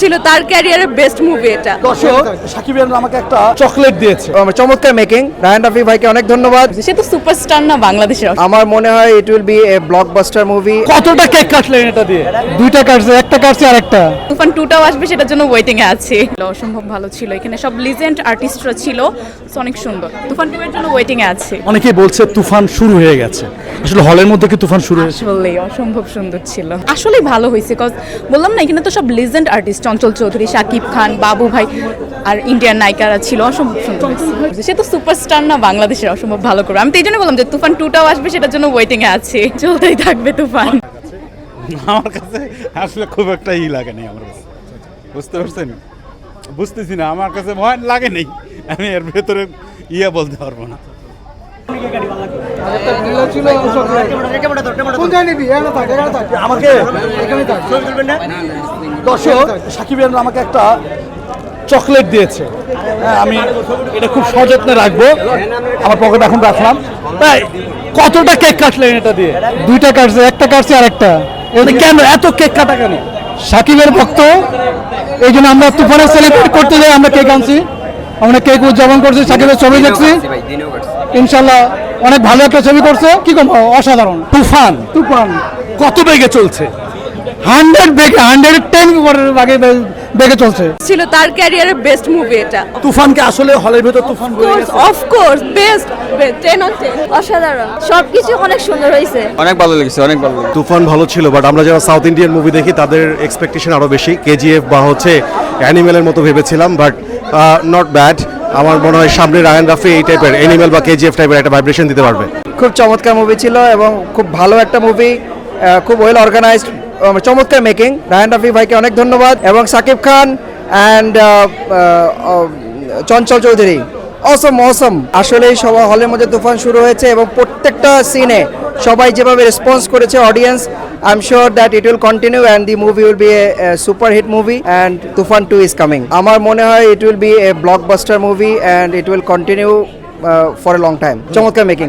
ছিল তার ক্যারিয়ারের বেস্ট মুভি এটা। দর্শক সাকিব আমাকে একটা চকলেট দিয়েছে। আমার চমৎকার মেকিং রায়ান রাফি ভাইকে অনেক ধন্যবাদ। সে তো সুপারস্টার না বাংলাদেশের আমার মনে হয় it will be a blockbuster movie কতটা কেক কাটলেন এটা দিয়ে? দুইটা কাটছে একটা কাটছে আর একটা। তুফান টুটাও আসবে সেটার জন্য ওয়েটিং এ আছি। অসম্ভব ভালো ছিল এখানে সব লিজেন্ড আর্টিস্টরা ছিল অনেক সুন্দর। তুফান টু এর জন্য ওয়েটিং এ আছি। অনেকেই বলছে তুফান শুরু হয়ে গেছে। আসলে হলের মধ্যে কি তুফান শুরু হয়েছে? আসলে অসম্ভব সুন্দর ছিল। আসলে ভালো হয়েছে কজ বললাম না এখানে তো সব লিজেন্ড আর্টিস্ট চঞ্চল চৌধুরী শাকিব খান, বাবু ভাই আর ইন্ডিয়ান নায়িকারা ছিল অসম্ভব সুন্দর সে তো সুপারস্টার না, বাংলাদেশের অসম্ভব ভালো করে। আমি তো এই জন্য বললাম যে তুফান টুটাও আসবে, সেটার জন্য ওয়েটিং এ আছি। চলতেই থাকবে তুফান। আমার কাছে আসলে খুব একটা ই লাগে নাই আমার কাছে। বুঝতে পারছেন? বুঝতেছি না, আমার কাছে ভয় লাগে নেই আমি এর ভেতরে ইয়ে বলতে পারব না। আমাকে দর্শক সাকিব আমাকে একটা চকলেট দিয়েছে। হ্যাঁ আমি এটা খুব সযত্নে রাখব। আমার পকেটে এখন রাখলাম। তাই কতটা কেক কাটলেন এটা দিয়ে? দুইটা কাটছে একটা কাটছে আর একটা। এটা কেন? এত কেক কাটা কেন? সাকিবের ভক্ত এই জন্য আমরা তুফানে সেলিব্রেট করতে যাই আমরা কেক আনছি। আমরা কেক উদযাপন করছি সাকিবের ছবি দেখছি। ইনশাল্লাহ অনেক ভালো একটা ছবি করছে। কি করব? অসাধারণ। তুফান। তুফান। কত বেগে চলছে? হান্ড্রেড বেগে হান্ড্রেড টেন আগে বেগে চলছে। ছিল তার ক্যারিয়ারের বেস্ট মুভি এটা। তুফানকে আসলে হলের ভেতর তুফান বয়ে গেছে। অফকোর্স বেস্ট অন অসাধারণ। সবকিছু অনেক সুন্দর হয়েছে। অনেক ভালো লেগেছে অনেক ভালো তুফান ভালো ছিল বাট আমরা যারা সাউথ ইন্ডিয়ান মুভি দেখি তাদের এক্সপেকটেশন আরও বেশি। কেজিএফ বা হচ্ছে অ্যানিমেলের মতো ভেবেছিলাম বাট নট ব্যাড আমার মনে হয় সামনে রায়ান রাফি এই টাইপের অ্যানিমেল বা কেজিএফ টাইপের একটা ভাইব্রেশন দিতে পারবে। খুব চমৎকার মুভি ছিল এবং খুব ভালো একটা মুভি খুব ওয়েল অর্গানাইজড চমৎকার মেকিং রায়ান রাফি ভাইকে অনেক ধন্যবাদ এবং Shakib Khan and Chanchal Chowdhury. Awesome awesome আসলেই সবাই হলের মধ্যে তুফান শুরু হয়েছে এবং প্রত্যেকটা সিনে সবাই যেভাবে রেসপন্স করেছে audience I am sure that it will continue and the movie will be a super hit movie and Toofan two is coming আমার মনে হয় it will be a blockbuster movie and it will continue for a long time চমৎকার making